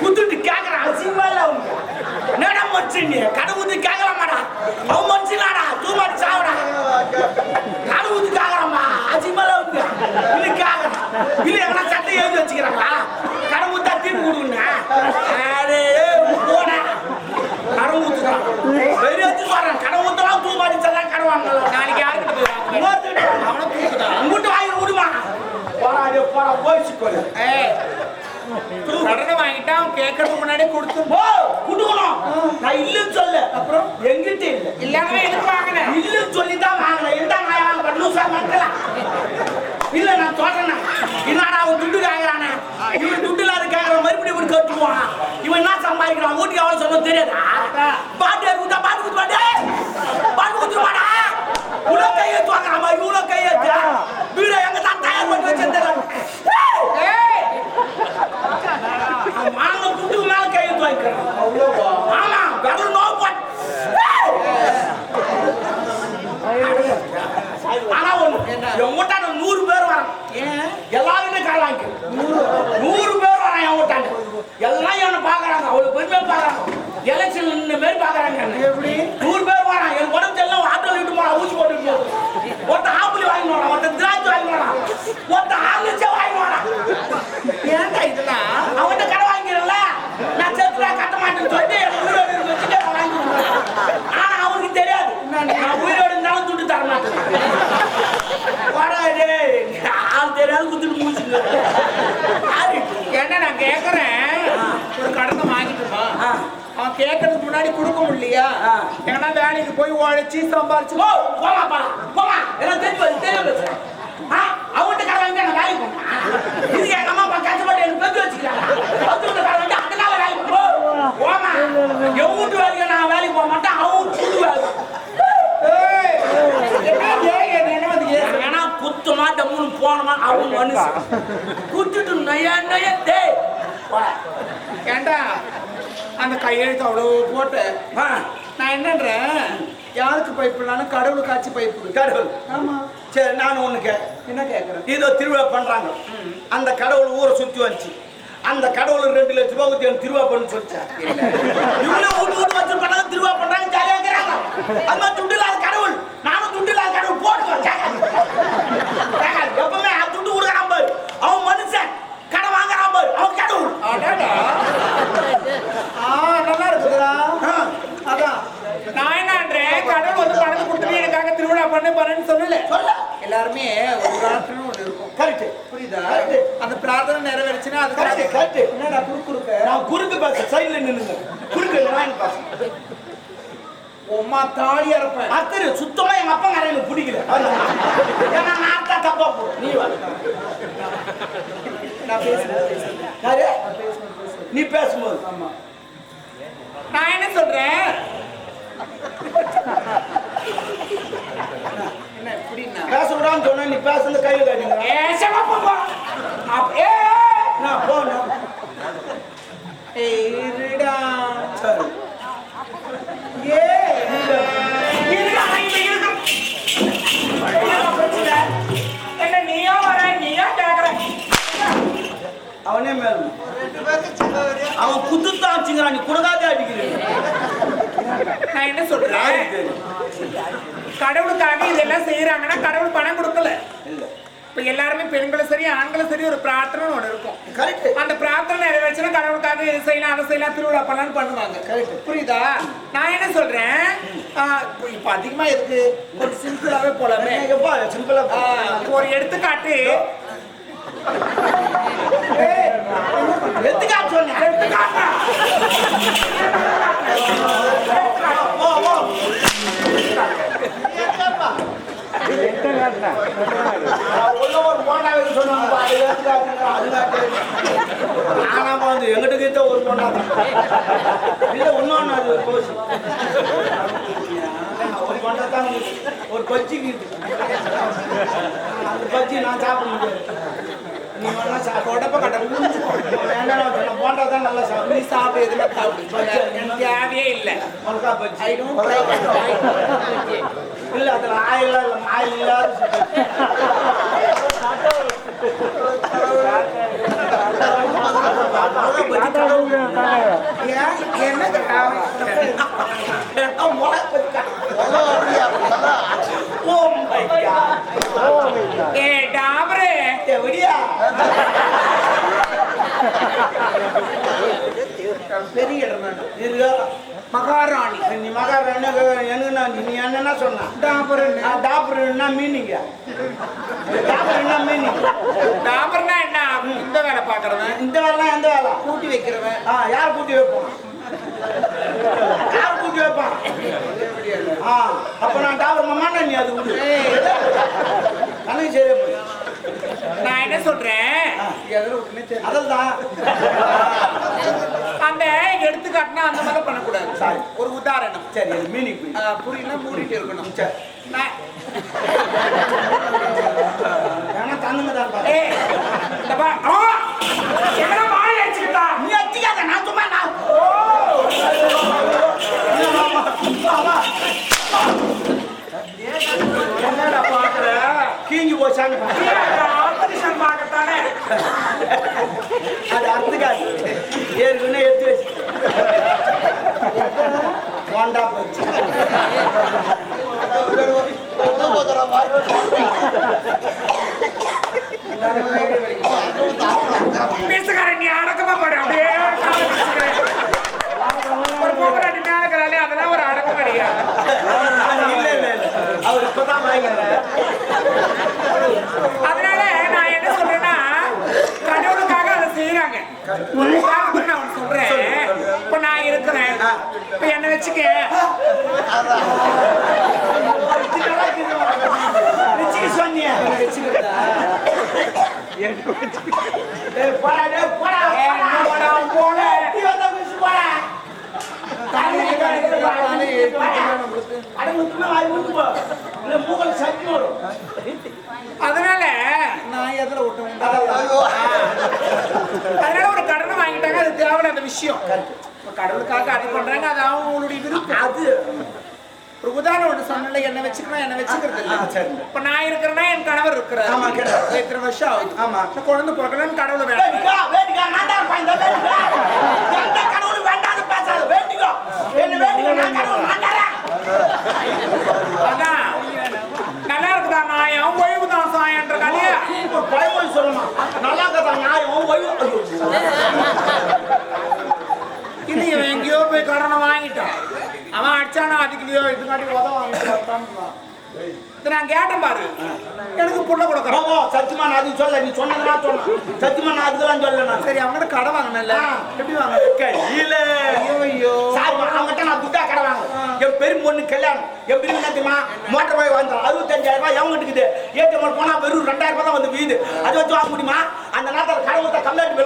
குத்துட்டு கேக்குற அசிங்கமா இல்ல அவங்க என்னடா மனுஷன் நீ கடவுளுக்கு கேட்கலாமாடா அவன் மனுஷனாடா தூமாடி சாவடா கடவுளுக்கு கேட்கலாமா அசிங்கமா இல்ல அவங்க இது கேட்கறான் இல்ல எவனா சட்டை எழுதி வச்சுக்கிறாங்களா கடவுள் தான் தீர்ப்பு கொடுங்க அரே போட கடவுள் வெறி வச்சு பாருங்க கடவுள் தான் தூமாடி சட்டை கடவாங்க நாளைக்கு யாருக்கு போய் வாங்குவேன்? அவனை தூக்குடா. உங்கள்கிட்ட வாங்கி விடுமா போராடி ஏய், கடனை வாங்கிட்டா அவன் கேட்கறதுக்கு முன்னாடியே கொடுத்து ஓ குடுக்கணும். நான் இல்லைன்னு சொல்ல அப்புறம் எங்கிட்ட இல்ல. இல்லாம எதுக்கு வாங்கினேன் இல்லைன்னு சொல்லி தான் வாங்கினேன் நான் வாங்க லூசா மக்களா இல்ல நான் சொல்றேன் என்னடா அவன் துட்டு கேக்குறானே? இவன் துட்டு இல்லாத கேக்குற மறுபடியும் இப்படி கட்டுவான் இவன் என்ன சம்பாதிக்கிறான்? வீட்டுக்கு எவ்வளவு சொன்ன தெரியாதா? பாட்டு குத்தா பாட்டு குத்து பாட்டு பாட்டு குத்துருவாடா இவ்வளோ கையெழுத்து வாங்குறாமா இவ்வளோ கையெழுத்து வீடு எங்க தான் தயார் பண்ணி வச்சிருந்தேன் ஏய், வாங்க துட்டு மேல கையெழுத்து வாங்கிக்கிறேன் ஆமா வெறும் நோ பட் ஆனா ஒண்ணு என் வீட்டாண்ட நூறு பேர் வரான் எல்லாருமே கால் வாங்கி நூறு பேர் வரான் என் வீட்டாண்ட எல்லாம் என்ன பாக்குறாங்க அவ்வளவு பெருமையா பாக்குறாங்க எலெக்ஷன் இந்த மாதிரி பாக்குறாங்க எப்படி நூறு பேர் வரான் என் உடம்பு எல்லாம் ஆட்டோல விட்டு போறான் ஊசி போட்டு போகுது ஒருத்த ஆப்பிள் வாங்கி போறான் ஒருத்த திராட்சை வாங்கி போறான் ஒருத்த ஆங்கிலச்சே வாங்கி போறான் ஏன்டா இதெல்லாம் அவன்கிட்ட கடை வாங்கிறல்ல நான் செத்துறா கட்ட மாட்டேன்னு சொல்லிட்டு எனக்கு உயிரோடு இருந்து வச்சுட்டு அவன் வாங்கி கொடுக்குறான். ஆனா அவனுக்கு தெரியாது நான் உயிரோடு இருந்தாலும் துட்டு தர மாட்டேன் வாடா டேய், ஆள் தெரியாது குத்துட்டு மூச்சுங்க யாரு? ஏன்டா நான் கேக்குறேன் ஒரு கடனை வாங்கிட்டுமா ஆ. அவன் கேட்கறதுக்கு முன்னாடி கொடுக்க முடியலையா ஆ. எங்கன்னா வேலைக்கு போய் உழைச்சி சம்பாரிச்சு போ, போமா, போமா, போமா. எல்லாம் தெரிஞ்சு போச்சு, தெரியாம போச்சு. ஆ, அவன்கிட்ட கடை வாங்கி நான் வேலைக்கு போனேன். இதுக்கு எங்க அம்மா அப்பா கஷ்டப்பட்டு எனக்கு பெத்து வச்சுக்கிறாங்க. வீட்டு கடை வாங்கி அதனால வேலைக்கு போ. போமா. என் வீட்டு வேலைக்கு நான் வேலைக்கு போக மாட்டேன், என்ன வந்து ஏய்? ஏன்னா குத்துமா டம்முன்னு போனமா அவன் மனுஷன் குத்துட்டு நையா நையா போடா. ஏன்டா அந்த கையெழுத்து அவ்வளோ போட்டு நான் என்னன்றேன் யாருக்கு பைப்புனாலும் கடவுளுக்கு ஆச்சு பைப்பு கடவுள். ஆமா. சரி நான் ஒண்ணு கே என்ன கேட்கறேன் ஏதோ திருவிழா பண்றாங்க. அந்த கடவுள் ஊரை சுத்தி வந்துச்சு. அந்த கடவுள் ரெண்டு லட்ச ரூபாய் ஊத்தி திருவிழா பண்ணு சொல்லிச்சேன் இவங்களே வீட்டு வீட்டு வச்சு பண்ணாங்க திருவிழா பண்றாங்க ஜாலியா இருக்கிறாங்க. அது மாதிரி கடவுள். நானும் துட்டு இல்லாத கடவுள் போட்டு எப்பவுமே அவன் துட்டு கொடுக்குறான் பாரு அவன் மனுஷன் கடை வாங்குறான் பாரு அவன் கடவுள் அடடா. ஆ நல்லா இருக்குதுடா ஆ. அதான் நான் என்னன்றேன் கடவுள் வந்து பணத்தை கொடுத்துட்டு எனக்காக திருவிழா பண்ணு பண்ணு சொல்லல. சொல்ல எல்லாருமே ஒரு பிரார்த்தனை ஒண்ணு இருக்கும். கரெக்ட் புரியுதா. அந்த பிரார்த்தனை நிறைவேறுச்சுன்னா Correct, அதுக்கு correct. என்னடா குறுக்கு குறுக்க நான் குறுக்கு பேச சைடுல நின்னுங்க குறுக்கு நான் பேச உம்மா தாலி அறப்பேன் அத்தரு சுத்தமா எங்க அப்பா நிறைய எனக்கு பிடிக்கல. ஏன்னா நான் தான் தப்பா போ நீ வா. நான் பேசுறேன். நீ பேசும்போது. ஆமா. நான் என்ன சொல்றேன்? பேச விடான்னு சொன்னா நீ பேசுறது கையில காட்டுங்க நான் ஏய், இருடா சரி. ஏ. அவனே மேலும் அவன் குத்துத்தான் வச்சுக்கிறான் நீ குடுக்காதே அடிக்கிறேன் நான் என்ன சொல்றேன்? கடவுளுக்காக இதெல்லாம் செய்யறாங்கன்னா கடவுள் பணம் கொடுக்கல. இப்ப எல்லாருமே பெண்களும் சரி ஆண்களும் சரி ஒரு பிரார்த்தனை ஒண்ணு இருக்கும். அந்த பிரார்த்தனை நிறைவேச்சுன்னா கடவுளுக்காக இது செய்யலாம் அதை செய்யலாம் திருவிழா பண்ணலாம்னு பண்ணுவாங்க. புரியுதா? நான் என்ன சொல்றேன்? இப்ப- அதிகமா இருக்கு ஒரு சிம்பிளாவே போலாமே. ஒரு எடுத்துக்காட்டு. எங்கிட்ட கிட்ட ஒரு போண்டா தான். இல்ல இன்னொன்னு அது கோசி ஒரு போண்டா தான் ஒரு பஜ்ஜிக்கு அந்த பஜ்ஜி நான் சாப்பிட முடியாது நீ வேணா சாப்பிடு. உடம்ப கட்ட முடிஞ்சு வேண்டாம். போண்டா தான் நல்லா நீ சாப்பிடு. சாப்பிடு எதுனா சாப்பிடு தேவையே இல்லை மிளகா பஜ்ஜி. ஐ டோன்ட் லைக் இல்ல, அதுல ஆயிலாம் இல்ல, ஆயில் இல்லாத சுட்டு. பெரிய இடம்? மகாராணி. நீ மகாராணி எனக்கு நான் நீ என்னன்னா சொன்ன? டாபர் மீனிங்க டாக்டர் என்ன மீனிங் டாபர்னா என்ன? இந்த வேலை பாக்குறவன். இந்த வேலை எந்த வேலை? கூட்டி வைக்கிறவன். ஆ யார் கூட்டி வைப்போம் யார் கூட்டி வைப்பான்? ஆ அப்ப நான் டாக்டர் மாமா நீ அது விடு. கணக்கு சரியா போய் நான் என்ன சொல்றேன்? அதான் அந்த எடுத்துக்காட்டுனா அந்த மாதிரி பண்ணக்கூடாது. சரி. ஒரு உதாரணம். சரி மீனிங் புரியல மூடிட்டு இருக்கணும். சரி. நான் வேணா தந்துங்க தான் பாரு. ஏய், இந்த பா- ஆ! என்னடா வாய் அடிச்சுக்கிட்டா? நீ அடிக்காத நான் சும்மா நான் என்னடா பாக்குற? கீஞ்சு போச்சான்னு பாரு. நீ அந்த ஆபரேஷன் பார்க்கத்தானே? அது அறுத்துக்காது ஏற்கனவே எடுத்து வச்சு போண்டா போச்சு மீசக்காரன் நீ அடக்கமா போடு, அப்படியே ஒரு பொம்பளாட்டி மேல அதெல்லாம் ஒரு அடக்கமடியா? அவர் இப்பதான் அதனால நான் என்ன சொல்றேன்னா கடவுளுக்காக அதை செய்யறாங்க நான் சொல்றேன் இப்ப நான் இருக்கிறேன் இப்ப என்ன வச்சுக்க வச்சுக்க சொன்னிய ஏய், போடா, டேய், போடா, ஏய், போடா. இன்னும் போடா, அவன் போல. நீ வந்தா குதிச்சு போடா. தண்ணி கலந்து போடா. அட, முத்துமே வாய் விட்டு போ. இல்ல, மூக்குல சக்தி வரும். அதனால நான் எதுல விட்டேன்? அதனால ஒரு கடனை வாங்கிட்டாங்க அது தேவையில்லாத விஷயம் இப்ப கடவுளுக்காக அது பண்றாங்க அது அவங்களுடைய விருப்பம் அது ஒரு உதாரணம் ஒன்று சொன்னல என்ன வச்சுக்கணும் என்ன வச்சுக்கிறது இல்ல. இப்ப நான் இருக்கிறேன்னா என் கணவர் இருக்கிறார் ஆமா, கிடையாது. இத்தனை வருஷம் ஆகுது ஆமா. குழந்தை பிறக்கணும்னு கடவுளை. எந்த கடவுளும் வேண்டாம்னு பேசாத, வேண்டிக்கோ. என்ன வேண்டிக்கோ, கடவுள். அதான் நல்லா இருக்குதா நாயம் ஓய்வு தான் சாயன்ற கதையா பழமொழி சொல்லுமா? நல்லா இருக்கா நியாயம், ஓய்வு. இவன் எங்கேயோ போய் கடனை வாங்கிட்டான் அவன் அடிச்சானா அதுக்குலயோ இதுக்காட்டி உதவ வாங்கிட்டு இது நான் கேட்டேன் பாரு எனக்கு புள்ள கொடுக்குறான் பாபா, சத்தியமா நான் அதுக்கு சொல்லல, நீ சொன்னதுதான் சொன்னேன். சத்தியமா நான் அதுக்கெல்லாம் சொல்லல நான். சரி அவங்ககிட்ட கடை வாங்கினல. எப்படி வாங்க கையில. ஐயோ சார், அவன்கிட்ட நான் துட்டா கடை வாங்கினேன். என் பெரும் பொண்ணு கல்யாணம் எப்படி என்ன தெரியுமா மோட்டர் பாய் வாங்க அறுபத்தஞ்சாயிரம் ரூபாய் எவங்க இருக்குது ஏடிஎம் போனா வெறும் ரெண்டாயிரம் ரூபாய் தான் வந்து வீது அதை வச்சு வாங்க முடியுமா அந்த நேரத்தில் கடவுளத்தை கம்ப்ளைண்ட்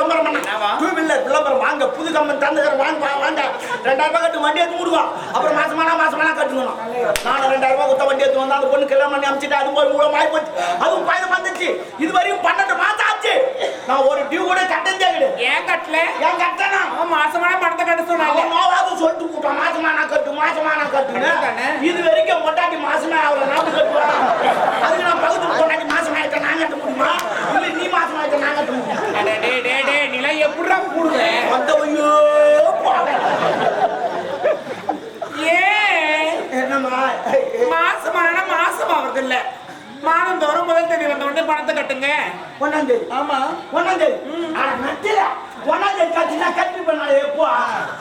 வாங்க புது கம்பெனி தந்துக்கிற வாங்க வாங்க ரெண்டாயிரம் ரூபாய் கட்டு வண்டி எடுத்து விடுவோம் அப்புறம் மாசமானா மாசமானா கட்டணும் நானும் ரெண்டாயிரம் ரூபாய் கொடுத்த வண்டி எடுத்து வந்தா அந்த பொண்ணு கல்யாணம் பண்ணி அமைச்சிட்டு அது போய் மூலம் ஆகி போச்சு. அதுவும் பயணம் வந்துச்சு இது வரையும் பன்னெண்டு மாசம் ஆச்சு. நான் ஒரு டியூ கூட கட்டந்தே கிடையாது. ஏன் கட்டல? ஏன் கட்டணும் அவன் மாசமான பணத்தை கட்ட சொன்னாங்க. நோவாவது சொல்லிட்டு போட்டான் மாசமா நான் கட்டு மாசமா நான் கட்டுன்னு? இது வரைக்கும் பொண்டாட்டி மாசமே அவளை நாம கட்டுவான் அதுக்கு நான் பகுதி பொண்டாட்டி மாசமா இருக்க நான் கட்ட முடியுமா இல்ல நீ மாசமா இருக்க நான் கட்ட முடியுமா அட டே டே டே நிலை எப்படிடா கூடுவேன் அந்த ஐயோ போடா. ஏன் என்னம்மா மாசமான மாசம் ஆகுறது இல்ல மாதம் தோறும் முதல் தேதி வந்த உடனே பணத்தை கட்டுங்க ஒன்னாம் தேதி ஆமா ஒன்னாம் தேதி ஆனா நட்டில ஒன்னாம் தேதி கட்டினா கட்டி பண்ணாலே எப்போ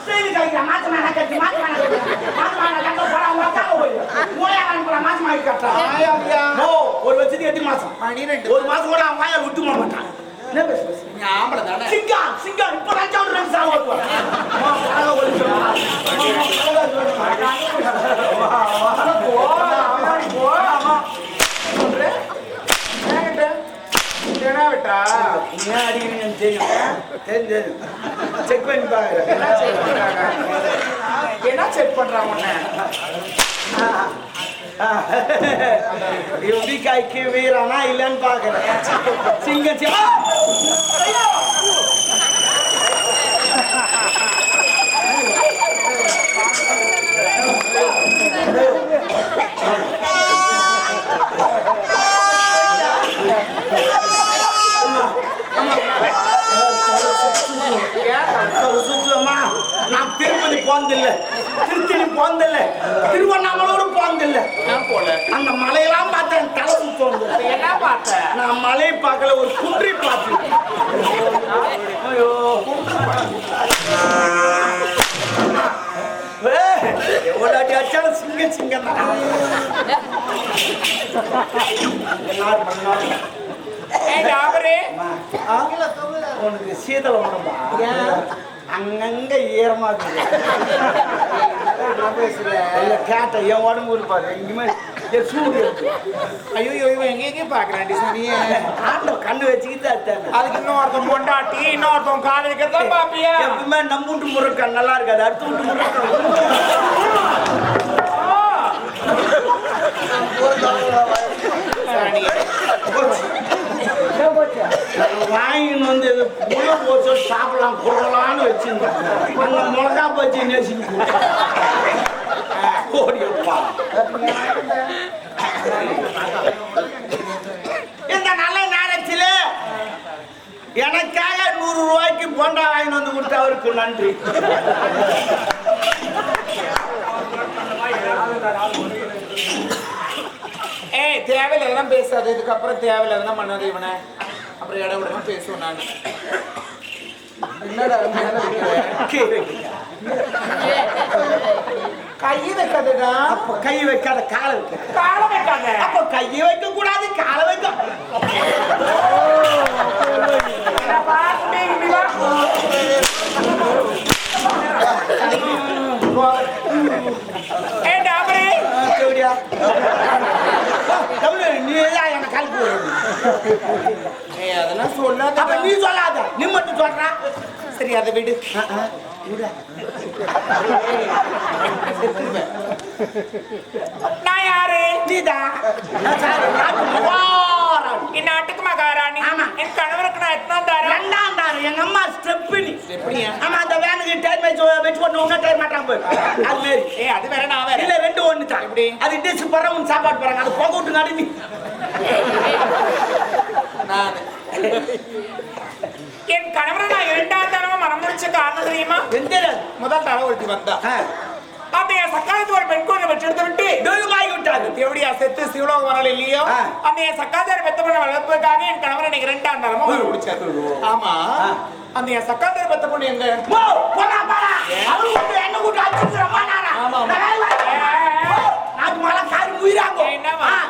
செய்தி கழிக்கிற மாசமா நான் கட்டி நான் கட்டி மாசமா நான் கட்ட போறா அக்காவை போய் மூலையா வாங்கி போறா மாசமா ஆயா, ஐயா. ஓ ஒரு வருஷத்துக்கு எட்டு மாசம் மணி ரெண்டு ஒரு மாசம் கூட அவன் வாயை விட்டு போக மாட்டான் என்ன பேசு நீ ஆம்பளை தானே சிங்கம் சிங்கம் இப்ப சாவு ஓட்டுவான் அம்மா, பழக ஒளி சொல்லுமா? அம்மா, பழக சொல்லுமா? வா, வா, போ, அம்மா, போ, அம்மா. சொல்ற? ஏங்கிட்ட? ஏடா விட்டா? ஏன் அடிக்கிறீங்கன்னு தெரியும் செக் பண்ணி பாக்குறேன் என்ன செய்ய போறாங்க? என்ன செக் உன்னை? எப்படி கைக்கு வீரானா இல்லைன்னு பாக்குறேன் சிங்கம் சி- ஆ! ஐயோ! ஒரு சுற்றுலமா நான் திருப்பதி போனதில்ல திருத்தணி போனதில்ல திருவண்ணாமலோடு போனதில்ல நான் போல அந்த மலையெல்லாம் பார்த்தேன் தலை சுத்தம் என்ன பார்த்த நான் மலையை பார்க்கல ஒரு குன்றை பார்த்தேன் அடி அடிச்சாலும் சிங்க சிங்கம் தான்? உனக்கு சீதளம் உடம்பா? அங்கங்க ஈரமா இருக்குது. இல்ல, கேட்டேன். என் உடம்பு இருப்பாரு எங்கேயுமே என் சூடு. ஐயோ இவன் எங்க எங்க பாக்குறான் சனியே ஆண்டவன் கண்ணு வச்சுக்கிட்டு அத்தாங்க அதுக்கு இன்னொருத்தன் பொண்டாட்டி இன்னொருத்தன் பாப்பியா எப்பவுமே நம்ம வீட்டு முருக்கன் நல்லா இருக்காது. அடுத்த வீட்டு முருக்கன் வாங்கின்னு வந்து முளை போச்சு சாப்பிடலாம் கொடுக்கலாம்னு வச்சிருந்தேன் அந்த மிளகா பச்சி நேசிக்கு ஓடியப்பா. இந்த நல்ல நேரத்தில் எனக்காக நூறு ரூபாய்க்கு போண்டா வாங்கி வந்து கொடுத்த அவருக்கு நன்றி. ஏய் தேவையில்ல எதெல்லாம் பேசாது. இதுக்கப்புறம் தேவையில்ல தான் பண்ணாது இவனை. அப்புறம் இடம் விடாம பேசுவேன் நான். என்னடா மேல கையை வைக்காதடா அப்ப கை வைக்காத காலை வைக்க காலை வைக்காத அப்ப வைக்க கூடாது காலை வைக்க நீ தான் என்னை கலக்கி விடுறது. ஏய் அதெல்லாம் சொல்லாத அப்ப நீ சொல்லாத. நீ மட்டும் சொல்ற. சரி அதை விடு. நான் யாரு? நீதான் நான் சாரி, நாட்டு மகாராணி. இந்நாட்டுக்கு மகாராணி. என் கணவருக்கு நான் எத்தனை தரேன் ரெண்டாம் தாரு, எங்க அம்மா ஸ்டெப்பினி ஆமா அந்த வேனுக்கு டயர் வச்சு வச்சு போட்டு இன்னும் டயர் மாட்டான் போய் அது மாரி ஏய் அது வேற நான் வேற இல்ல ரெண்டு ஒண்ணு தான் எப்படி? அது டிஷ் போடுற உன் சாப்பாடு போறாங்க அது போக விட்டு நான் என் கணவரை நான் இரண்டாம் தடவை மனம் முடிச்ச காரணம் தெரியுமா முதல் தடவை ஒருத்தி வந்தா என் சக்காலத்து ஒரு பெண் குழந்தை வச்சு விட்டு வாங்கி விட்டாரு எப்படியா செத்து சிவலோகம் வரல இல்லையோ என் சக்காதார பெத்த பொண்ணை வளர்ப்பதற்காக என் கணவரை எனக்கு இரண்டாம் தரமா ஒரு முடிச்சாரு ஆமா என் சக்காதார பெத்த பொண்ணு எங்க என்ன கூட்டு மாட்டாரா? ஆமா, நாட்டு மழை காரி உயிராங்க.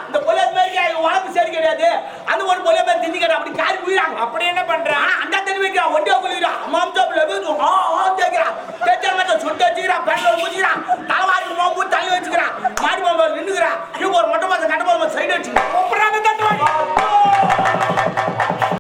இந்த பொலியார் மாதிரி உடம்பு சரி கிடையாது அந்த ஒரு பொலியார் மாதிரி திண்டிக்கிறா அப்படி காரி உயிராங்க அப்படி என்ன பண்ற ஆனா அந்த தண்ணி வைக்கிறா ஒண்டியா பிள்ளை ஆ 开到无敌了打我